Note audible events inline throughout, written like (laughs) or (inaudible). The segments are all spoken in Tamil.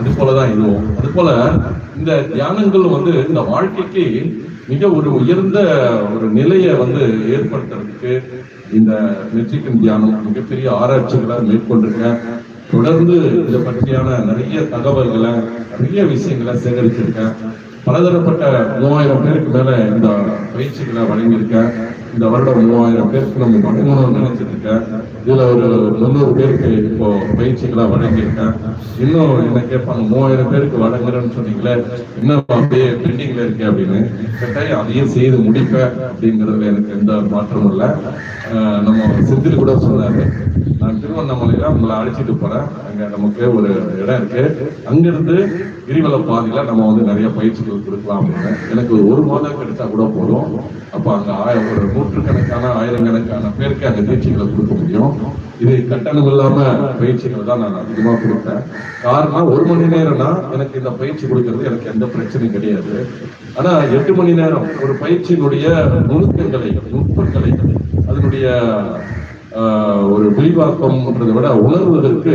அது போலதான் இதுவும் அது போல இந்த தியானங்கள் வந்து இந்த வாழ்க்கைக்கு மிக ஒரு உயர்ந்த ஒரு நிலையை வந்து ஏற்படுத்துறதுக்கு இந்த மெட்ரிகன் தியானம் மிகப்பெரிய ஆராய்ச்சிகளை மேற்கொண்டிருக்கேன். தொடர்ந்து இதை பற்றியான நிறைய தகவல்களை நிறைய விஷயங்களை சேகரிச்சிருக்கேன். பலதரப்பட்ட மூவாயிரம் பேருக்கு மேல இந்த பயிற்சிகளை வழங்கியிருக்கேன். இந்த வருடம் மூவாயிரம் பேருக்கு நம்ம வழங்கணும்னு நினைச்சிட்டு இருக்கேன் இதுல ஒரு முந்நூறு பேருக்கு இப்போ பயிற்சிகளை வழங்கியிருக்கேன் இன்னும் என்ன கேட்பாங்க மூவாயிரம் பேருக்கு வழங்குறேன்னு சொன்னீங்களே இன்னும் அப்படியே பெண்டிங்ல இருக்கு அப்படின்னு. கட்டாயம் அதையும் செய்து முடிப்பேன் அப்படிங்கிறதுல எனக்கு எந்த மாற்றமும் இல்லை. நம்ம செந்தில் கூட சொன்னாரு நான் திருவண்ணாமலையில உங்களை அழைச்சிட்டு போறேன். அங்க நமக்கு ஒரு இடம் இருக்கு. அங்கிருந்து கிரிவல பாதையில நம்ம வந்து நிறைய பயிற்சிகள் கொடுக்கலாம் அப்படின்னு. எனக்கு ஒரு மாதம் கிடைச்சா கூட போதும். அப்ப அங்க ஆயிரம் ஒரு நூற்றுக்கணக்கான ஆயிரக்கணக்கான பேருக்கு அந்த பயிற்சிகளை கொடுக்க முடியும். இது கட்டணம் இல்லாம பயிற்சிகள் தான் நான் அதிகமா கொடுப்பேன். காரணம் ஒரு மணி நேரம்னா எனக்கு இந்த பயிற்சி கொடுக்கறது எனக்கு எந்த பிரச்சனையும் கிடையாது. ஆனா எட்டு மணி நேரம் ஒரு பயிற்சியினுடைய நுணுக்கங்களை நுட்பங்களை அதனுடைய ஒரு விரிவாக்கம்ன்றதை விட உணர்வதற்கு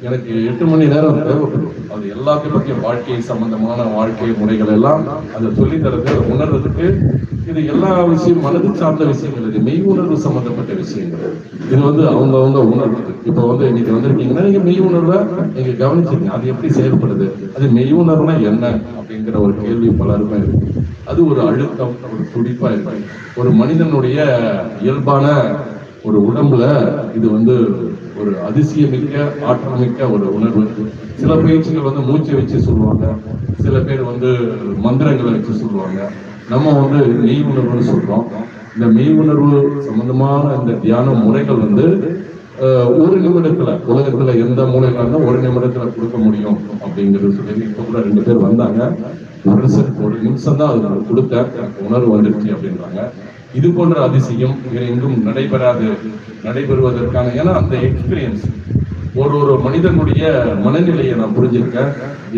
எனக்கு எட்டு மணி நேரம் தேவைப்படும். அது எல்லாத்தையும் பற்றிய வாழ்க்கை சம்பந்தமான வாழ்க்கை முறைகள் எல்லாம் அதை சொல்லித்தரது அதை உணர்றதுக்கு இது எல்லா விஷயம் மனது சார்ந்த விஷயங்கள் இது. மெய் உணர்வு சம்பந்தப்பட்ட விஷயங்கள். இது வந்து அவங்க அவங்க உணர்வு இப்போ வந்து இன்னைக்கு வந்திருக்கீங்கன்னா நீங்க மெய் உணர்வை நீங்க கவனிச்சிருங்க. அது எப்படி செயல்படுது? அது மெய் உணர்வுனா என்ன? அப்படிங்கிற ஒரு கேள்வி பலருமே இருக்கு. அது ஒரு அழுத்தம் ஒரு துடிப்பா இருக்கு. ஒரு மனிதனுடைய இயல்பான ஒரு உடம்புல இது வந்து ஒரு அதிசயமிக்க ஆற்றமிக்க ஒரு உணர்வு. சில பயிற்சிகள் வந்து மூச்சை வச்சு சொல்லுவாங்க. சில பேர் வந்து மந்திரங்களை வச்சு சொல்லுவாங்க. நம்ம வந்து மெய் உணர்வுன்னு சொல்றோம். இந்த மெய் உணர்வு சம்பந்தமான இந்த தியான முறைகள் வந்து ஒரு நிமிடத்துல உலகத்துல எந்த மூலையில இருந்தா ஒரு நிமிடத்துல கொடுக்க முடியும் அப்படிங்கிறது சொல்லி இப்ப கூட ரெண்டு பேர் வந்தாங்க. ஒரு நிமிஷம் ஒரு நிமிஷம் தான் அது நான் கொடுத்தேன். உணர்வு வந்துருச்சு அப்படின்றாங்க. இது போன்ற அதிசயம் வேறு எங்கும் நடைபெறாது நடைபெறுவதற்கான ஏன்னா அந்த எக்ஸ்பீரியன்ஸ் ஒரு ஒரு மனிதனுடைய மனநிலையை நான் புரிஞ்சிருக்கேன்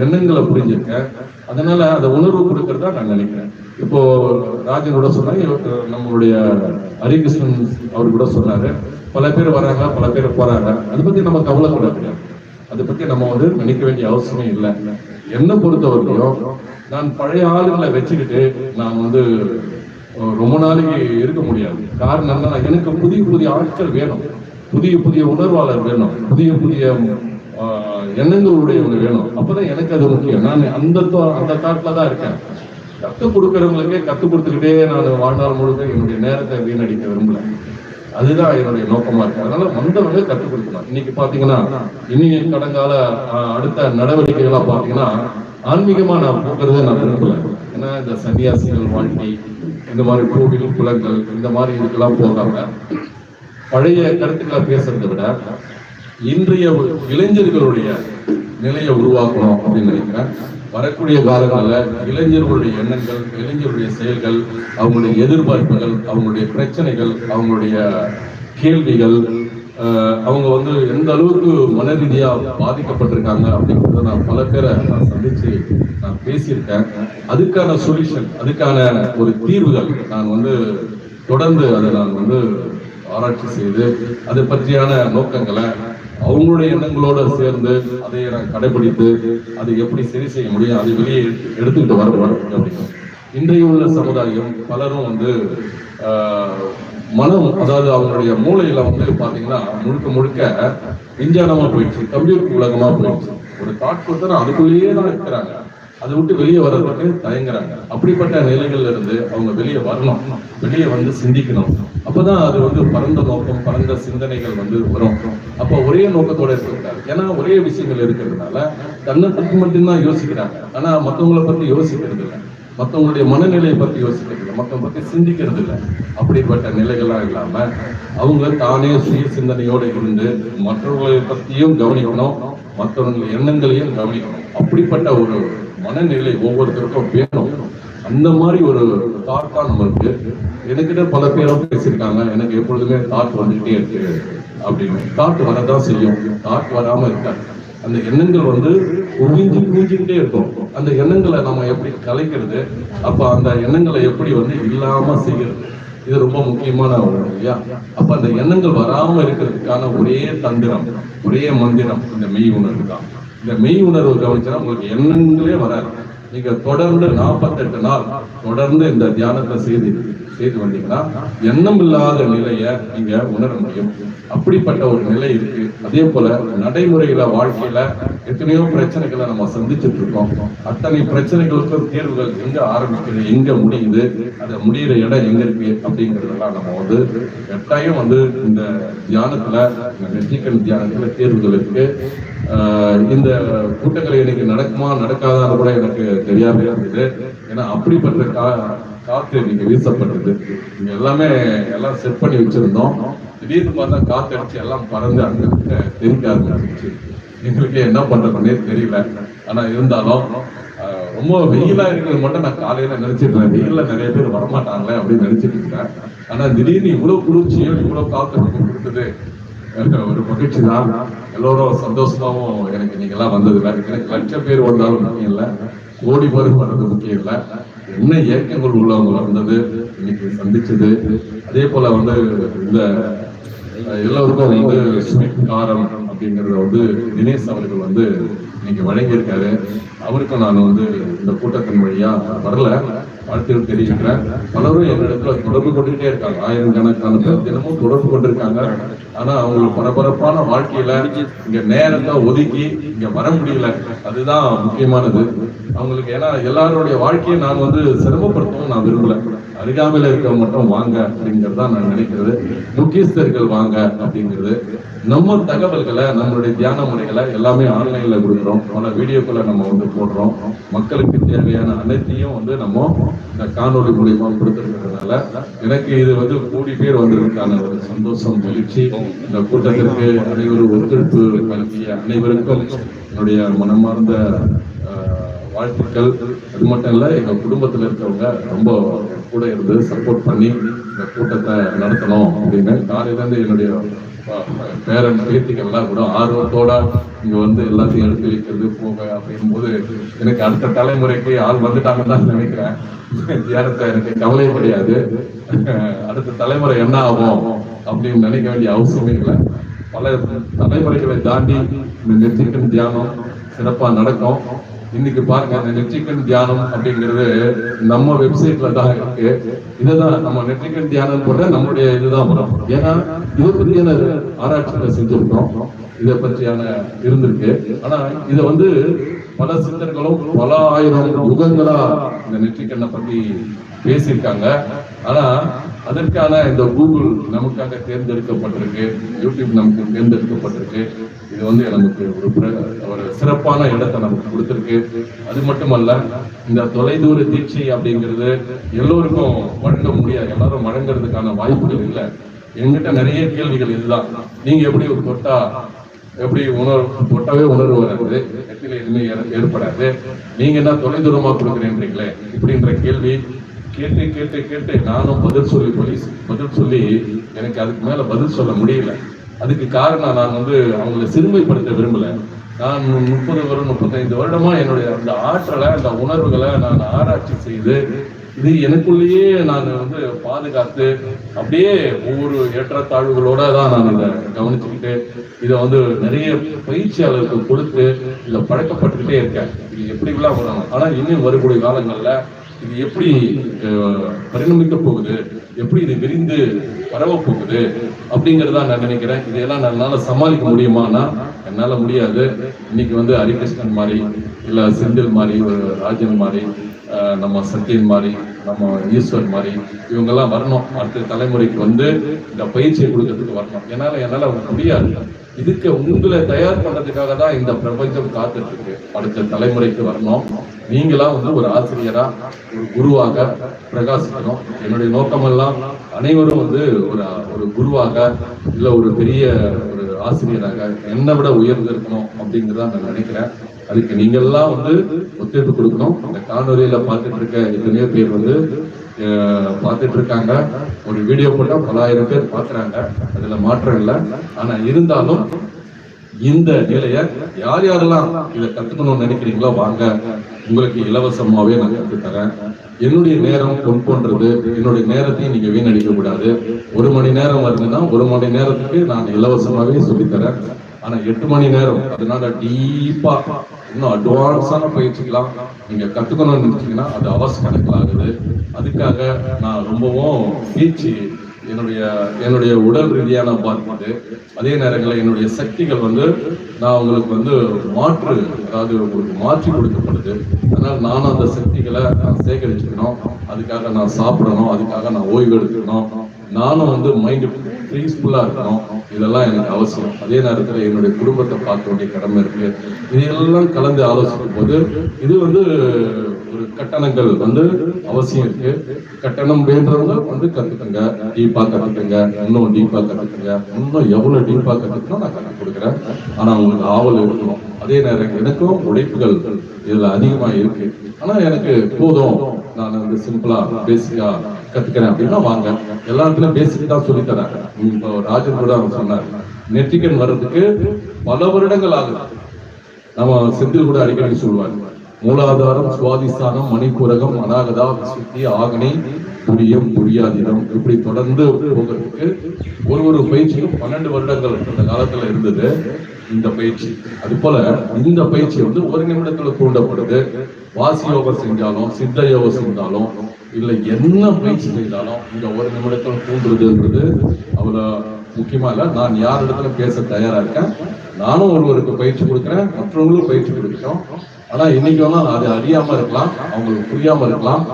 எண்ணங்களை புரிஞ்சிருக்கேன். அதனால அந்த உணர்வு கொடுக்கறதா நான் நினைக்கிறேன். இப்போ ராஜனோட சொன்னாங்க நம்மளுடைய ஹரிகிருஷ்ணன் அவர் கூட சொன்னாரு பல பேர் வராங்க பல பேர் போறாங்க. அதை பத்தி நம்ம கவலைப்படாது அதை பத்தி நம்ம வந்து நினைக்க வேண்டிய அவசியமே இல்லை. என்னை பொறுத்தவரையும் நான் பழைய ஆளுங்களை வச்சுக்கிட்டு நான் வந்து ரொம்ப நாளைக்கு இருக்க முடியாது. காரணம் என்னன்னா எனக்கு புதிய புதிய ஆட்கள் வேணும். புதிய புதிய உணர்வாளர் வேணும். புதிய புதிய ஆஹ், எண்ணங்களுடையவங்க வேணும். அப்பதான் எனக்கு அது முக்கியம். நான் அந்த அந்த தாட்ல தான் இருக்கேன். கற்றுக் கொடுக்கறவங்களுக்கே கற்றுக் கொடுத்துக்கிட்டே நான் வாழ்நாள் முழுக்க என்னுடைய நேரத்தை வீணடிக்க விரும்பல. அதுதான் என்னுடைய நோக்கமா இருக்கு. அதனால வந்தவங்க கற்றுக் கொடுக்கணும். இன்னைக்கு பாத்தீங்கன்னா இனி கடங்கால அடுத்த நடவடிக்கைகளா பாத்தீங்கன்னா ஆன்மீகமா நான் போக்குறதை நான் விரும்பல. ஏன்னா இந்த சன்னியாசிகள் வாழ்க்கை இந்த மாதிரி கோவில் குளங்கள் இந்த மாதிரி இதுக்கெல்லாம் போகாம பழைய கருத்துக்களை பேசுறதை விட இன்றைய இளைஞர்களுடைய நிலையை உருவாக்கணும் அப்படின்னு நினைக்கிறேன். வரக்கூடிய காலங்களில் இளைஞர்களுடைய எண்ணங்கள் இளைஞருடைய செயல்கள் அவங்களுடைய எதிர்பார்ப்புகள் அவங்களுடைய பிரச்சனைகள் அவங்களுடைய கேள்விகள் அவங்க வந்து எந்த அளவுக்கு மன பாதிக்கப்பட்டிருக்காங்க அப்படிங்கிறத நான் பல பேரை நான் சந்திச்சு நான் பேசியிருக்கேன். அதுக்கான சொல்யூஷன் அதுக்கான ஒரு தீர்வுகள் நான் வந்து தொடர்ந்து அதை நான் வந்து ஆராய்ச்சி செய்து அதை பற்றியான நோக்கங்களை அவங்களுடைய எண்ணங்களோட சேர்ந்து அதை நான் கடைபிடித்து அதை எப்படி சரி செய்ய முடியும் அதை வெளியே எடுத்துக்கிட்டு வர முடியும் இன்றைய உள்ள சமுதாயம் பலரும் வந்து மனம் அதாவது அவங்களுடைய மூளையில வந்து பாத்தீங்கன்னா முழுக்க முழுக்க விஞ்ஞானமா போயிடுச்சு கம்ப்யூட்டர் உலகமா போயிடுச்சு. ஒரு தாட் கொடுத்தா அதுக்குள்ளேயே தான் இருக்கிறாங்க. அதை விட்டு வெளியே வர்றதுக்கு தயங்குறாங்க. அப்படிப்பட்ட நிலைகள்ல இருந்து அவங்க வெளியே வரணும் வெளியே வந்து சிந்திக்கணும். அப்பதான் அது வந்து பரந்த நோக்கம் பரந்த சிந்தனைகள் வந்து வரும். அப்போ ஒரே நோக்கத்தோட இருக்கக்கூடாது ஏன்னா ஒரே விஷயங்கள் இருக்கிறதுனால தன்னை பத்தி மட்டும்தான் யோசிக்கிறாங்க. ஆனா மற்றவங்களை பத்தி யோசிக்கிறது இல்லை. மற்றவங்களுடைய மனநிலையை பற்றி யோசிக்கிறது இல்லை மற்றவங்க பற்றி சிந்திக்கிறது இல்லை அப்படிப்பட்ட நிலைகள்லாம் இல்லாமல் அவங்க தானே சுய சிந்தனையோடு இருந்து மற்றவர்களை பற்றியும் கவனிக்கணும். மற்றவங்க எண்ணங்களையும் கவனிக்கணும். அப்படிப்பட்ட ஒரு மனநிலை ஒவ்வொருத்தருக்கும் வேணும். அந்த மாதிரி ஒரு தாட் தான் நம்மளுக்கு. எனக்கிட்ட பல பேரும் பேசியிருக்காங்க. எனக்கு எப்பொழுதுமே தாட் வந்துகிட்டே இருக்கு அப்படின்னு. தாட் வரதான் செய்யும். தாட் வராமல் இருக்காது. அந்த எண்ணங்கள் வந்து உறிஞ்சி குவிஞ்சுக்கிட்டே இருக்கும். அந்த எண்ணங்களை நம்ம எப்படி கலைக்கிறது? அப்போ அந்த எண்ணங்களை எப்படி வந்து இல்லாம செய்யறது இது ரொம்ப முக்கியமான ஒரு இல்லையா? அப்ப அந்த எண்ணங்கள் வராம இருக்கிறதுக்கான ஒரே தந்திரம் ஒரே மந்திரம் இந்த மெய் உணர்வு தான். இந்த மெய் உணர்வு கவனிச்சா உங்களுக்கு எண்ணங்களே வராது. நீங்க தொடர்ந்து நாற்பத்தெட்டு நாள் தொடர்ந்து இந்த தியானத்தை செய்து செய்து வந்தீங்கன்னா எண்ணம் இல்லாத நிலையை நீங்க உணர முடியும். அப்படிப்பட்ட ஒரு நிலை இருக்கு. அதே போல நடைமுறையில வாழ்க்கையில எத்தனையோ பிரச்சனைகளை நம்ம சந்திச்சுட்டு இருக்கோம். அத்தனை பிரச்சனைகளுக்கும் தீர்வுகள் எங்க ஆரம்பிக்குது எங்க முடியுது அது முடியிற இடம் எங்க இருக்கு அப்படிங்கறதெல்லாம் நம்ம வந்து கட்டாயம் வந்து இந்த தியானத்துல இந்த நெற்றிக்கண் தியானத்துல தீர்வுகள் இருக்கு. இந்த கூட்டங்கள் இன்னைக்கு நடக்குமா நடக்காதான்னு கூட எனக்கு தெரியாம இருந்தது ஏன்னா அப்படிப்பட்ட காற்று காத்து இன்னைக்கு வீசப்பட்டது இங்க எல்லாமே எல்லாம் செட் பண்ணி வச்சிருந்தோம். திடீர்னு பார்த்தா காத்து அடிச்சு எல்லாம் பறந்து அங்க தெரிக்க ஆரம்பிச்சிருச்சு எங்களுக்கு என்ன பண்றதுன்னே தெரியல. ஆனா இருந்தாலும் ரொம்ப வெயிலா இருக்கிறது மட்டும் நான் காலையில நினைச்சிட்டு இருந்தேன். நிறைய பேர் வரமாட்டாங்களே அப்படின்னு நினைச்சிட்டு இருந்தேன். ஆனா திடீர்னு இவ்வளவு குளிர்ச்சியும் இவ்வளவு காத்து நமக்கு கொடுத்தது. ஒரு மகிழ்ச்சி தான். எல்லோரும் சந்தோஷமாவும் எனக்கு நீங்க எல்லாம் வந்தது வேற எனக்கு லட்சம் பேர் வந்தாலும் முக்கியம் இல்லை. கோடி பேர் வர்றது முக்கியம் இல்லை. என்ன இயக்கங்கள் உள்ளவங்க வந்தது இன்னைக்கு சந்திச்சது. அதே போல வந்து இந்த எல்லோருக்கும் வந்து ஸ்வீட் காரம் அப்படிங்கிறத வந்து தினேஷ் அவர்கள் வந்து இன்னைக்கு வழங்கியிருக்காரு. அவருக்கும் நான் வந்து இந்த கூட்டத்தின் வழியா வரல. வாழ்த்துக்கள் தெரிவிக்கிறேன் பலரும் எங்களிடத்துல தொடர்பு கொண்டுகிட்டே இருக்காங்க. ஆயிரக்கணக்கான பேர் தினமும் தொடர்பு கொண்டிருக்காங்க. ஆனா அவங்களுக்கு பரபரப்பான வாழ்க்கையில இங்க நேரத்தை ஒதுக்கி இங்க வர முடியல. அதுதான் முக்கியமானது. அவங்களுக்கு ஏன்னா எல்லாருடைய வாழ்க்கையை நான் வந்து சிரமப்படுத்தவும் நான் விரும்பல. அருகாமையில் இருக்கிற மட்டும் வாங்க அப்படிங்கிறது தான் நான் நினைக்கிறது. முக்கியஸ்தர்கள் வாங்க அப்படிங்கிறது. நம்ம தகவல்களை நம்மளுடைய தியான முறைகளை எல்லாமே ஆன்லைன்ல கொடுக்குறோம். பல வீடியோக்களை நம்ம வந்து போடுறோம். மக்களுக்கு தேவையான அனைத்தையும் வந்து நம்ம இந்த காணொலி மூலியமா கொடுத்துருக்கிறதுனால எனக்கு இது வந்து கூடி பேர் வந்ததுக்கான ஒரு சந்தோஷம் மகிழ்ச்சி. இந்த கூட்டத்திற்கு அனைவரும் ஒத்துழைப்பு நல்கிய அனைவருக்கும் என்னுடைய மனமார்ந்த வாழ்த்துக்கள். அது மட்டும் இல்லை எங்கள் குடும்பத்தில் இருக்கவங்க ரொம்ப கூட இருந்து சப்போர்ட் பண்ணி இந்த கூட்டத்தை நடத்தணும் அப்படின்னு. காலையிலேருந்து என்னுடைய பேரன் பேத்திகள்லாம் கூட ஆர்வத்தோட இங்கே வந்து எல்லாத்தையும் எடுத்து வைக்கிறது போக அப்படின் போது எனக்கு அடுத்த தலைமுறைக்கு ஆள் வந்துட்டாங்கன்னு தான் நினைக்கிறேன். தியானத்தை எனக்கு கவலை கிடையாது. அடுத்த தலைமுறை என்ன ஆகும் அப்படின்னு நினைக்க வேண்டிய அவசியமே இல்லை. பல தலைமுறைகளை தாண்டி இந்த நெற்றிக்கண் தியானம் சிறப்பாக நடக்கும். இன்னைக்கு பாருங்க இந்த நெற்றிக்கண் தியானம் அப்படிங்கிறது நம்ம வெப்சைட்ல தான் இருக்கு. இதுதான் நம்ம நெற்றிக்கண் தியானம் போட நம்மளுடைய இதுதான் வரும். ஏன்னா இதை பற்றியான ஆராய்ச்சிகளை செஞ்சிருக்கோம் இதை பற்றியான இருந்திருக்கு. ஆனா இதை வந்து பல சித்தர்களும் பல ஆயிரம் யுகங்களா இந்த நெற்றிக்கண்ணை பத்தி பேசியிருக்காங்க. ஆனா அதற்கான இந்த கூகுள் நமக்காக தேர்ந்தெடுக்கப்பட்டிருக்கு யூடியூப் நமக்கு தேர்ந்தெடுக்கப்பட்டிருக்கு. இது வந்து நமக்கு ஒரு பிர- ஒரு சிறப்பான இடத்தை நமக்கு கொடுத்துருக்கு. அது மட்டுமல்ல இந்த தொலைதூர தீட்சை அப்படிங்கிறது எல்லோருக்கும் வழங்க முடியாது எல்லாரும் வழங்குறதுக்கான வாய்ப்புகள் இல்லை. என்கிட்ட நிறைய கேள்விகள் இதுதான். நீங்க எப்படி ஒரு தொட்டா எப்படி உணர்வு தொட்டாவே உணர்வு வராது. நெத்தில எதுவுமே ஏற்படாது. நீங்க என்ன தொலைதூரமா கொடுக்குறேன்றீங்களே இப்படின்ற கேள்வி கேட்டு கேட்டு கேட்டு நானும் பதில் சொல்லி போலீஸ் பதில் சொல்லி எனக்கு அதுக்கு மேல பதில் சொல்ல முடியல. அதுக்கு காரணம் நான் வந்து அவங்களை சிறுமைப்படுத்த விரும்பல. நான் முப்பது வருடம் முப்பத்தைந்து வருடமா என்னுடைய அந்த ஆற்றலை அந்த உணர்வுகளை நான் ஆராய்ச்சி செய்து இது எனக்குள்ளேயே நான் வந்து பாதுகாத்து அப்படியே ஒவ்வொரு ஏற்றத்தாழ்வுகளோட தான் நான் இதை கவனிச்சுக்கிட்டு இதை வந்து நிறைய பயிற்சியாளருக்கு கொடுத்து இதை பழக்கப்பட்டுக்கிட்டே இருக்கேன். இது எப்படி எல்லாம் ஆனால் இன்னும் வரக்கூடிய காலங்களில் இது எப்படி பரிணமிக்க போகுது? எப்படி இது விரிந்து பரவ போகுது? அப்படிங்கறத நான் நினைக்கிறேன். இதையெல்லாம் என்னால் சமாளிக்க முடியுமானா? என்னால முடியாது. இன்னைக்கு வந்து ஹரிகிருஷ்ணன் மாதிரி இல்ல செந்தில் மாதிரி ஒரு ராஜன் மாதிரி நம்ம சத்யன் மாதிரி நம்ம ஈஸ்வர் மாதிரி இவங்கெல்லாம் வரணும். அடுத்த தலைமுறைக்கு வந்து இந்த பயிற்சியை கொடுக்கறதுக்கு வரணும். என்னால் என்னால் முடியாது. இதுக்கு உங்களை தயார் பண்ணுறதுக்காக தான் இந்த பிரபஞ்சம் காத்துட்டு இருக்கு அடுத்த தலைமுறைக்கு வரணும். நீங்களா வந்து ஒரு ஆசிரியரா ஒரு குருவாக பிரகாசிக்கணும். என்னுடைய நோக்கமெல்லாம் அனைவரும் வந்து ஒரு ஒரு குருவாக இல்லை ஒரு பெரிய ஒரு ஆசிரியராக என்னை விட உயர்ந்து இருக்கணும் அப்படிங்கிறத நான் நினைக்கிறேன். அதுக்கு நீங்க எல்லாம் வந்து ஒத்துழைப்பு கொடுக்கணும். இந்த காணொலியில பார்த்துட்டு இருக்க எத்தனையோ பேர் வந்து பார்த்துட்டு இருக்காங்க. ஒரு வீடியோ போட்டா பலாயிரம் பேர் பாக்குறாங்க அதுல மாற்றம் இல்லை. ஆனா இருந்தாலும் இந்த நிலைய யார் யாரெல்லாம் இதை கத்துக்கணும்னு நினைக்கிறீங்களோ வாங்க. உங்களுக்கு இலவசமாவே நான் கற்றுத் தரேன் என்னுடைய நேரம் பொன் போன்றது. என்னுடைய நேரத்தையும் நீங்க வீணடிக்க கூடாது. ஒரு மணி நேரம் வருதுன்னா ஒரு மணி நேரத்துக்கு நான் இலவசமாவே சொல்லித் தரேன் ஆனா எட்டு மணி நேரம். அதனால டீப்பா இன்னும் அட்வான்ஸான பயிற்சிக்கலாம் நீங்க கத்துக்கணும்னு நினைச்சீங்கன்னா அது அவர்ஸ் கணக்கில் ஆகுது. அதுக்காக நான் ரொம்பவும் பீச்சு என்னுடைய என்னுடைய உடல் ரீதியான பார்ப்பது அதே நேரங்களில் என்னுடைய சக்திகள் வந்து நான் உங்களுக்கு வந்து மாற்று அதாவது உங்களுக்கு மாற்றி கொடுக்கப்படுது. அதனால் நானும் அந்த சக்திகளை நான் சேகரிச்சுக்கணும். அதுக்காக நான் சாப்பிடணும். அதுக்காக நான் ஓய்வு எடுத்துக்கணும் நானும் வந்து மைண்டு பீஸ்ஃபுல்லாக இருக்கணும். இதெல்லாம் எனக்கு அவசியம் அதே நேரத்தில் என்னுடைய குடும்பத்தை பார்க்க வேண்டிய கடமை இருக்கு. இதையெல்லாம் கலந்து ஆலோசிக்கும் போது இது வந்து ஒரு கட்டணங்கள் வந்து அவசியம் இருக்கு. கட்டணம் வேண்டவங்க வந்து கத்துக்கங்க. டீப்பாக கத்துக்கங்க. இன்னும் டீப்பாக கத்துக்கங்க. இன்னும் எவ்வளோ டீப்பாக கற்றுக்கணும் நான் கற்றுக் கொடுக்குறேன். ஆனால் உங்களுக்கு ஆவல் இருக்கணும். அதே நேரம் எனக்கும் உழைப்புகள் இதில் அதிகமாக இருக்கு. ஆனால் எனக்கு போதும். நான் வந்து சிம்பிளாக பேசிக்காக கத்துக்கிறேன் அப்படின்னா வாங்க. எல்லா இடத்துலயும் பேசிட்டு தான் சொல்லி இப்போ ராஜன் கூட அவர் சொன்னார். நெற்றிக்கன் வர்றதுக்கு பல வருடங்கள் ஆகுது. நம்ம செந்தில் கூட அடிக்கடி சொல்லுவார். மூலாதாரம் சுவாதிஸ்தானம் மணிப்பூரகம் அனாகதா சுத்தி ஆகனி புரியம் துரியாதீனம் இப்படி தொடர்ந்து போகிறதுக்கு ஒரு ஒரு பயிற்சியும் பன்னெண்டு வருடங்கள் அந்த காலத்துல இருந்தது. இந்த பயிற்சி. அது போல இந்த பயிற்சி வந்து ஒரு நிமிடத்துல தூண்டப்படுது. வாசி யோகம் செஞ்சாலும் சித்த யோகம் செஞ்சாலும் இல்லை என்ன பயிற்சி செய்தாலும் இந்த ஒரு நிமிடத்தில் தூண்டுறதுன்றது அவ்வளோ முக்கியமாக இல்லை. நான் யார் இடத்துல பேச தயாராக இருக்கேன்? நானும் ஒருவருக்கு பயிற்சி கொடுக்குறேன் மற்றவங்களும் பயிற்சி கொடுக்கட்டும். ஆனால் இன்னைக்கு வேணால் அது அறியாமல் இருக்கலாம் அவங்களுக்கு புரியாமல் இருக்கலாம்.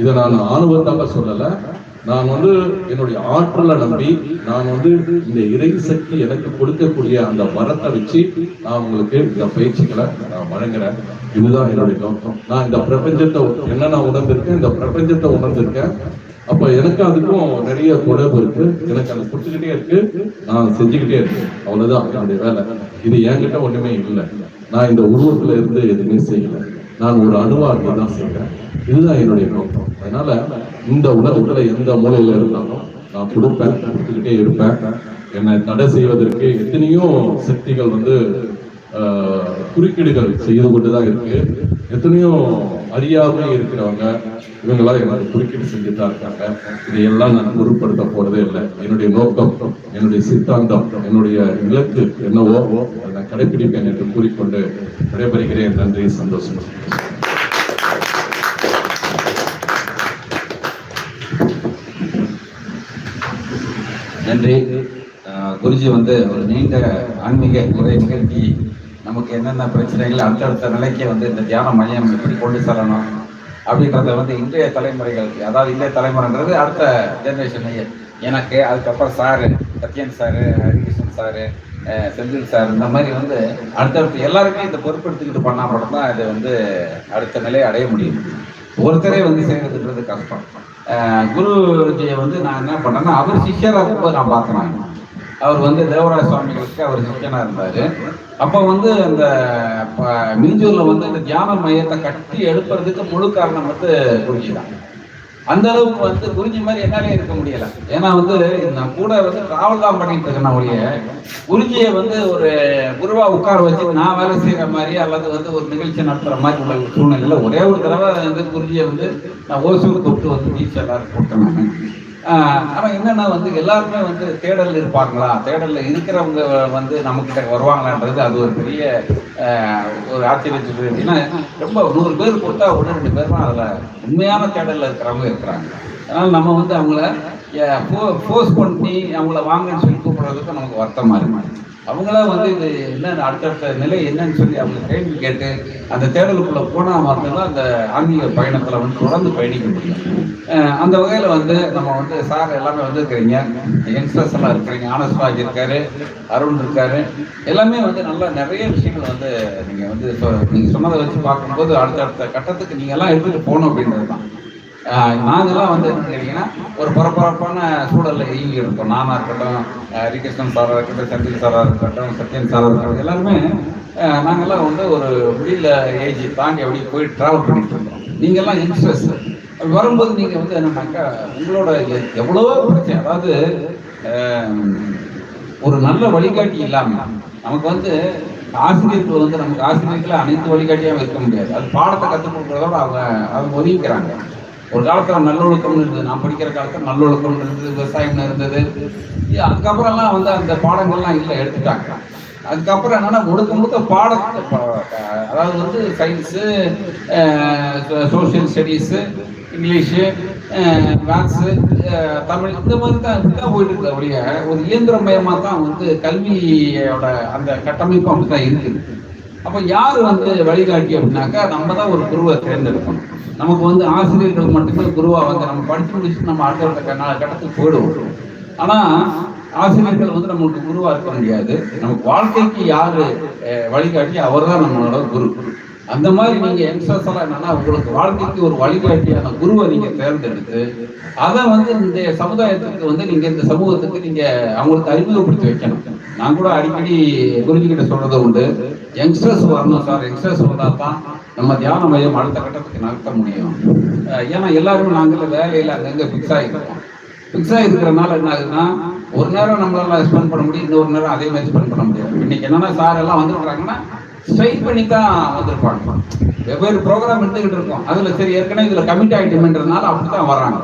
இதை நான் ஆணுவத்தாக சொல்லலை. நான் வந்து என்னுடைய ஆற்றலை நம்பி நான் வந்து இந்த இறை சக்தி எனக்கு கொடுக்கக்கூடிய அந்த வரத்தை வச்சு நான் உங்களுக்கு இந்த பயிற்சிகளை நான் வழங்குறேன். இதுதான் என்னுடைய நோக்கம். நான் இந்த பிரபஞ்சத்தை என்ன நான் உணர்ந்திருக்கேன் இந்த பிரபஞ்சத்தை உணர்ந்திருக்கேன். அப்ப எனக்கு அதுக்கும் நிறைய தொடர்பு இருக்கு. எனக்கு அது பிடிச்சிக்கிட்டே இருக்கு. நான் செஞ்சுக்கிட்டே இருக்கேன். அவ்வளவுதான். என்னுடைய வேலை. இது என்கிட்ட ஒண்ணுமே இல்லை. நான் இந்த உருவத்துல இருந்து எதுவுமே செய்யலை. நான் ஒரு அணுவாக தான் செய்கிறேன் இதுதான் என்னுடைய நோக்கம். அதனால இந்த உலகத்துல எந்த மூலையில இருந்தாலும் நான் கொடுப்பேன் கொடுத்துக்கிட்டே இருப்பேன். என்னை தடை செய்வதற்கு எத்தனையோ சக்திகள் வந்து குறுக்கீடுகள் செய்து கொண்டுதான் இருக்கு. எத்தனையோ அறியாமல் இருக்கிறவங்க இவங்களாம் எனக்கு குறுக்கீடு செஞ்சுட்டு தான் இருக்காங்க. இதையெல்லாம் நான் பொருட்படுத்த போறதே இல்லை. என்னுடைய நோக்கம் என்னுடைய சித்தாந்தம் என்னுடைய இலக்கு என்னவோ கடைபிடிப்பேன் என்று கூறிக்கொண்டு விடைபெறுகிறேன். நன்றி சந்தோஷம். நன்றி. குருஜி வந்து ஒரு நீண்ட ஆன்மீக உரை நிகழ்த்தி நமக்கு என்னென்ன பிரச்சனைகள் அடுத்தடுத்த நிலைக்கு வந்து இந்த தியான மையம் எப்படி கொண்டு செல்லணும் அப்படின்றத வந்து இன்றைய தலைமுறைகள் அதாவது இன்றைய தலைமுறைன்றது அடுத்த ஜென்ரேஷன் எனக்கு அதுக்கப்புறம் sir Sathyan sir Harikrishnan sir Senthil sir. இந்த மாதிரி வந்து அடுத்தடுத்து எல்லாருமே இந்த பொறுப்பெடுத்துக்கிட்டு பண்ணா மட்டும்தான் இதை வந்து அடுத்த நிலையை அடைய முடியும். ஒருத்தரே வந்து செய்யறதுன்றது கஷ்டம். அஹ் குருஜியை வந்து நான் என்ன பண்ணேன்னா அவர் சிஷ்யராக இருக்கும்போது நான் பார்த்தேன். அவர் வந்து தேவராஜ சுவாமிகளுக்கு அவர் சிஷ்யனாக இருந்தார். அப்போ வந்து அந்த மிஞ்சூரில் வந்து இந்த தியான மையத்தை கட்டி எடுப்பதுக்கு முழு காரணம் வந்து குருஜி தான். அந்த அளவுக்கு வந்து குருஜி மாதிரி என்னாலே இருக்க முடியல. ஏன்னா வந்து நான் கூட வந்து டிராவல் தான் பண்ணிட்டு இருக்கேன் ஒழிய குருஜியை வந்து ஒரு குருவா உட்கார வச்சு நான் வேலை செய்யற மாதிரி அல்லது வந்து ஒரு நிகழ்ச்சி நடத்துற மாதிரி உள்ள சூழ்நிலையில் ஒரே ஒரு தடவை வந்து குருஜியை வந்து நான் ஓசூர் கூப்பிட்டு வந்து டீச்சர் எல்லாரும் கூப்பிட்டேன் ஆனால் என்னன்னா வந்து எல்லாருமே வந்து தேடல் இருப்பாங்களா? தேடலில் இருக்கிறவங்க வந்து நம்மக்கிட்ட வருவாங்களான்றது அது ஒரு பெரிய ஒரு ஆச்சரியத்துக்கு. ஏன்னா ரொம்ப நூறு பேர் கொடுத்தா ஒன்று ரெண்டு பேர் தான் அதில் உண்மையான தேடலில் இருக்கிறவங்க இருக்கிறாங்க. அதனால் நம்ம வந்து அவங்கள ஃபோர்ஸ் பண்ணி அவங்கள வாங்கன்னு சொல்லி கூப்பிடுறதுக்கு நமக்கு வருத்தமா இருக்கு. அவங்களாம் வந்து இது என்ன அடுத்தடுத்த நிலை என்னன்னு சொல்லி அவங்க கேள்வி கேட்டு அந்த தேடலுக்குள்ள போனா மட்டும்தான் அந்த ஆன்மீக பயணத்துல வந்து தொடர்ந்து பயணிக்க முடியும். அந்த வகையில வந்து நம்ம வந்து சார் எல்லாமே வந்து இருக்கிறீங்க. யங்ஸ்டர்ஸ் எல்லாம் இருக்கிறீங்க. ஆனஸ்ராஜ் இருக்காரு அருண் இருக்காரு. எல்லாமே வந்து நல்லா நிறைய விஷயங்கள் வந்து நீங்க வந்து சொ- நீங்க சொன்னதை வச்சு பார்க்கும்போது அடுத்தடுத்த கட்டத்துக்கு நீங்க எல்லாம் எடுத்துட்டு போகணும் அப்படின்றது தான். ஆஹ் நாங்கெல்லாம் வந்து என்ன கேட்டீங்கன்னா ஒரு பரபரப்பான சூழலில் இயங்கி இருக்கோம். நானா இருக்கட்டும் ஹரிகிருஷ்ணன் சாராக இருக்கட்டும் செந்தில் சாராக இருக்கட்டும் சத்யன் சாராக இருக்கட்டும் எல்லாருமே நாங்கள்லாம் வந்து ஒரு முடியல ஏஜ் தாண்டி அப்படி போய் ட்ராவல் பண்ணிட்டு இருக்கோம். நீங்கள்லாம் யங்ஸ்டர்ஸ் வரும்போது நீங்கள் வந்து என்னன்னாக்கா உங்களோட எவ்வளோ எவ்வளவோ பிரச்சனை அதாவது ஒரு நல்ல வழிகாட்டி இல்லாமல் நமக்கு வந்து ஆசிரியர்கள் வந்து நமக்கு ஆசிரியர்களை அனைத்து வழிகாட்டியாகவும் இருக்க முடியாது. அது பாடத்தை கற்றுக் கொடுக்குறதோட அவங்க அவங்க ஒதுங்கிக்கிறாங்க. ஒரு காலத்தில் நல்லொழுக்கம்னு இருந்தது. நான் படிக்கிற காலத்தில் நல்லொழுக்கம் இருந்தது விவசாயம் இருந்தது. அதுக்கப்புறம்லாம் வந்து அந்த பாடங்கள்லாம் இல்லை எடுத்துட்டாங்க. அதுக்கப்புறம் என்னன்னா முழுக்க முழுக்க பாட அதாவது வந்து science social studies English maths Tamil இந்த மாதிரி தான் இப்படி தான் போயிட்டு இருக்க ஒழிய ஒரு இயந்திரமயமாக தான் வந்து கல்வியோட அந்த கட்டமைப்பு அப்படி தான் இருக்குது. அப்போ யார் வந்து வழிகாட்டி அப்படின்னாக்கா நம்ம தான் ஒரு குருவை தேர்ந்தெடுக்கணும். நமக்கு வந்து ஆசிரியர்கள் மட்டுமே குருவாக வந்து நம்ம படித்து முடிச்சுட்டு நம்ம அடுத்த அடுத்த கட்டத்துக்கு போயிடுவோம். ஆனால் ஆசிரியர்கள் வந்து நம்மளுக்கு குருவாக இருக்க முடியாது. நமக்கு வாழ்க்கைக்கு யார் வழிகாட்டி வழிகாட்டி அவர்தான் நம்மளோட குரு. அந்த மாதிரி நீங்க யங்ஸ்டர்ஸ் எல்லாம் என்னன்னா உங்களுக்கு வாழ்க்கைக்கு ஒரு வழிகாட்டியான குருவை நீங்க தேர்ந்தெடுத்து அதை வந்து இந்த சமுதாயத்துக்கு வந்து நீங்க இந்த சமூகத்துக்கு நீங்க அவங்களுக்கு அறிமுகப்படுத்தி வைக்கணும். நான் கூட அடிக்கடி குருஜி கிட்ட சொல்றது உண்டு யங்ஸ்டர்ஸ் வரணும் சார் யங்ஸ்டர்ஸ் வந்தா தான் நம்ம தியான மையம் அடுத்த கட்டத்துக்கு நகர்த்த முடியும். ஏன்னா எல்லாருமே நாங்கள் வேலையில அங்கங்க ஃபிக்ஸ் ஆகிருக்கோம் ஃபிக்ஸ் ஆகிருக்கிறனால என்ன ஆகுதுன்னா ஒரு நேரம் நம்மளால ஸ்பெண்ட் பண்ண முடியும் இன்னொரு நேரம் அதே மாதிரி ஸ்பெண்ட் பண்ண முடியாது. இன்னைக்கு என்னன்னா சார் எல்லாம் வந்துருக்காங்கன்னா ஸ்ட்ரைட் பண்ணி தான் வந்திருப்பாங்க. வெவ்வேறு ப்ரோக்ராம் எடுத்துக்கிட்டு இருக்கோம். அதில் சரி ஏற்கனவே இதில் கமிட் ஆகிட்டோம்ன்றதுனால அப்படி தான் வராங்க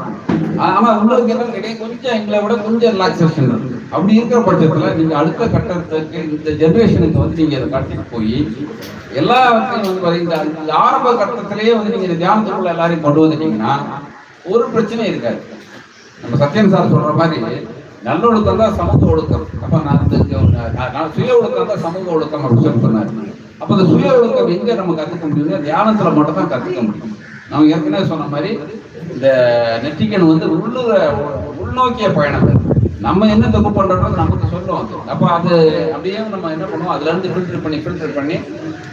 ஆனால் உங்களுக்கு எல்லாம் கிடையாது கொஞ்சம் எங்களை விட கொஞ்சம் ரிலாக்ஸேஷன் இருக்கு. அப்படி இருக்கிற பட்சத்தில் நீங்கள் அடுத்த கட்டத்துக்கு இந்த ஜென்ரேஷனுக்கு வந்து நீங்கள் அதை கடத்திட்டு போய் எல்லாத்தையும் வந்து இந்த ஆரம்ப கட்டத்திலேயே வந்து நீங்கள் இந்த தியானத்துக்குள்ள எல்லாரையும் கொண்டு வந்துட்டீங்கன்னா ஒரு பிரச்சனையும் இருக்காது. நம்ம சத்யன் சார் சொல்ற மாதிரி நல்ல ஒழுக்கம் தான் சமூக ஒழுக்கம். அப்ப நான் நான் நான் சுய ஒழுக்கம் தான் சமூக ஒழுக்கம் அப்படின்னு சொல்லி சொன்னார். அப்ப இந்த சுய ஒழுக்கம் எங்க நம்ம கத்துக்க முடியும்னா தியானத்துல மட்டும் தான் கத்துக்க முடியும். நம்ம ஏற்கனவே சொன்ன மாதிரி இந்த நெற்றிக்கன் வந்து உள்ளுர உள்நோக்கிய பயணம். நம்ம என்ன தப்பு பண்றோம் நமக்கு சொல்லும் அது. அப்ப அது அப்படியே நம்ம என்ன பண்ணுவோம்? அதுல இருந்து ஃபில்டர் பண்ணி ஃபில்டர் பண்ணி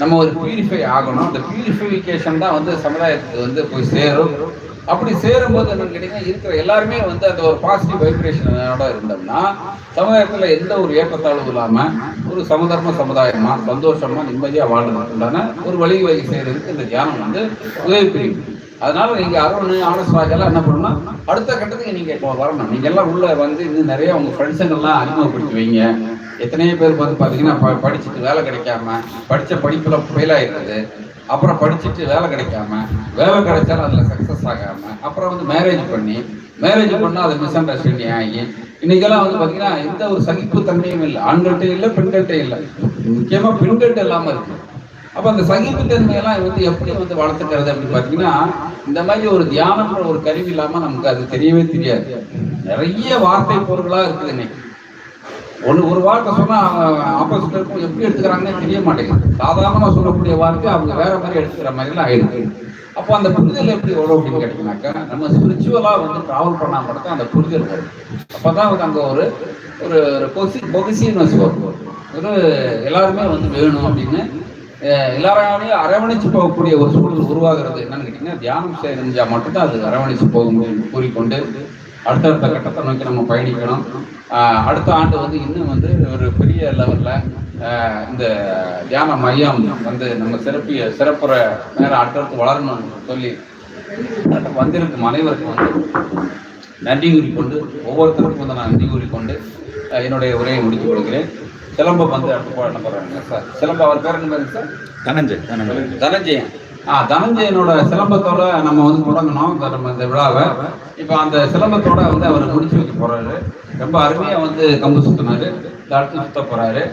நம்ம ஒரு பியூரிஃபை ஆகணும். அந்த பியூரிஃபிகேஷன் தான் வந்து சமுதாயத்துக்கு வந்து போய் சேரும். அப்படி சேரும்போது என்னன்னு கேட்டீங்கன்னா இருக்கிற எல்லாருமே வந்து அந்த ஒரு பாசிட்டிவ் வைப்ரேஷனோட இருந்தோம்னா சமுதாயத்தில் எந்த ஒரு ஏற்றத்தாழ்வு இல்லாமல் ஒரு சமதர்ம சந்தோஷமாக நிம்மதியாக நிம்மதியா வாழ்றதுக்குண்டான ஒரு வழி வகை செய்கிறதுக்கு இந்த தியானம் வந்து உதவி புரியும். அதனால நீங்க அருண் ஆனஸ்ராஜ் எல்லாம் என்ன பண்ணணும் அடுத்த கட்டத்துக்கு நீங்க இப்போ வரணும். நீங்க எல்லாம் உள்ள வந்து இன்னும் நிறைய உங்க ஃப்ரெண்ட்ஸுங்கெல்லாம் அறிமுகப்படுத்தி வைங்க. எத்தனையோ பேர் வந்து பாத்தீங்கன்னா ப- படிச்சுட்டு வேலை கிடைக்காம படிச்ச படிப்புல ஃபெயில் ஆயிருக்குது. அப்புறம் படிச்சுட்டு வேலை கிடைக்காம வேலை கிடைச்சாலும் அதில் சக்ஸஸ் ஆகாம அப்புறம் வந்து மேரேஜ் பண்ணி மேரேஜ் பண்ணால் அது மிஸ் அண்டர்ஸ்டாண்டிங் ஆகி இன்னைக்கெல்லாம் வந்து பார்த்தீங்கன்னா எந்த ஒரு சகிப்பு தன்மையும் இல்லை. ஆண்கள்கிட்ட இல்லை பெண்கள்கிட்ட இல்லை. முக்கியமாக பெண்கள்கிட்ட இல்லாமல் இருக்கு. அப்போ அந்த சகிப்புத்தன்மையெல்லாம் வந்து எப்படி வந்து வளர்த்துக்கிறது அப்படின்னு பார்த்தீங்கன்னா இந்த மாதிரி ஒரு தியானம்ன்ற ஒரு கருவி இல்லாமல் நமக்கு அது தெரியவே தெரியாது. நிறைய வார்த்தை பொருட்களாக இருக்குது இன்னைக்கு. ஒன்று ஒரு வார்த்தை அவங்க ஆப்போசிட் இருக்கும் எப்படி எடுத்துக்கிறாங்கன்னு தெரிய மாட்டேங்குது. சாதாரணமாக சொல்லக்கூடிய வார்த்தை அவங்க வேற மாதிரி எடுத்துக்கிற மாதிரிலாம் ஆயிடுது. அப்போ அந்த புரிதல் எப்படி வரும் அப்படின்னு கேட்டீங்கன்னாக்கா நம்ம ஸ்பிரிச்சுவலாக வந்து ட்ராவல் பண்ணால் மட்டும் தான் அந்த புரிதல் வரும். அப்பதான் வந்து அங்கே ஒரு ஒரு கொசி பொகசினஸ் வரும் ஒரு எல்லாருமே வந்து வேணும் அப்படின்னு எல்லாராலையும் அரவணைச்சு போகக்கூடிய ஒரு சூழல் உருவாகிறது என்னன்னு கேட்டிங்கன்னா தியானம் செஞ்சா மட்டும்தான் அது அரவணைச்சு போக முடியும் கூறிக்கொண்டு அடுத்தடுத்த கட்டத்தை நோக்கி நம்ம பயணிக்கணும். அடுத்த ஆண்டு வந்து இன்னும் வந்து ஒரு பெரிய லெவல்ல இந்த தியான மையம் வந்து நம்ம சிறப்பிய சிறப்புற மேல அடுத்தடுத்து வளரணும்னு சொல்லி வந்திருக்கும் அனைவருக்கும் வந்து நன்றி கூறிக்கொண்டு ஒவ்வொருத்தருக்கும் வந்து நான் நன்றி கூறிக்கொண்டு என்னுடைய உரையை முடித்துக் கொள்கிறேன். சிலம்பம் வந்து அடுத்து போறாங்க சார் சிலம்பம் அவர் பேர் என்ன சார்? தனஞ்சய் தனஞ்சய்? தனஞ்சயன் தனஞ்சயனோட சிலம்பத்தோட நம்ம வந்து தொடங்கணும். இந்த நம்ம இந்த விழாவை. இப்போ அந்த சிலம்பத்தோட வந்து அவர் முடிச்சு வைக்க போறாரு. ரொம்ப அருமையா வந்து கம்பு சுத்தினாரு. இந்த அடுத்து சுத்த போறாரு.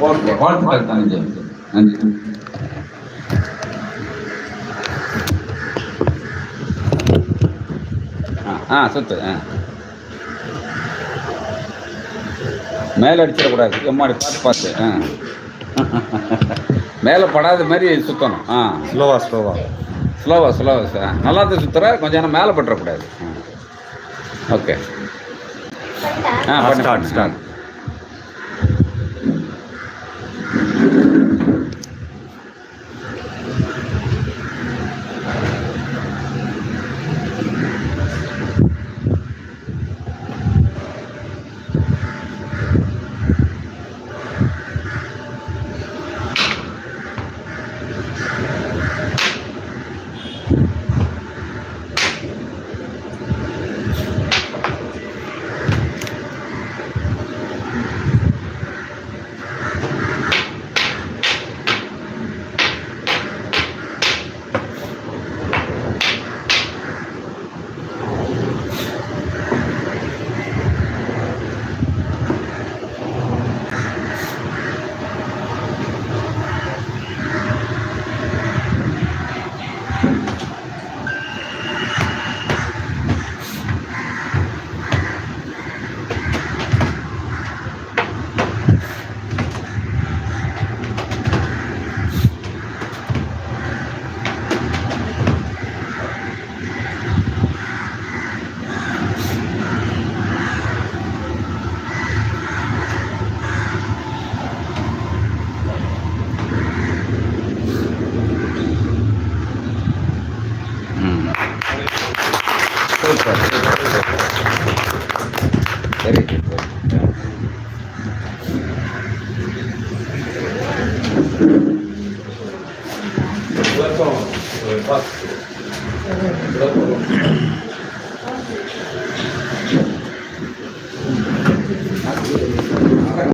ஓகே வாழ்த்துக்கள். தனஞ்சயன். நன்றி. ஆ ஆ சுத்து. ஆ. மேலே அடிச்சிடக்கூடாது எம்மாடி பார்த்து பார்த்து. ஆ. (laughs) மேலே படாத மாதிரி சுற்றணும் ஆ. ஸ்லோவா ஸ்லோவா. ஸ்லோவா ஸ்லோவா சார் நல்லா தான் சுற்றுற கொஞ்சம் நேரம் மேலே பட்டுறக்கூடாது ஓகே. ஆ ஸ்டார்ட். ஸ்டார்ட்.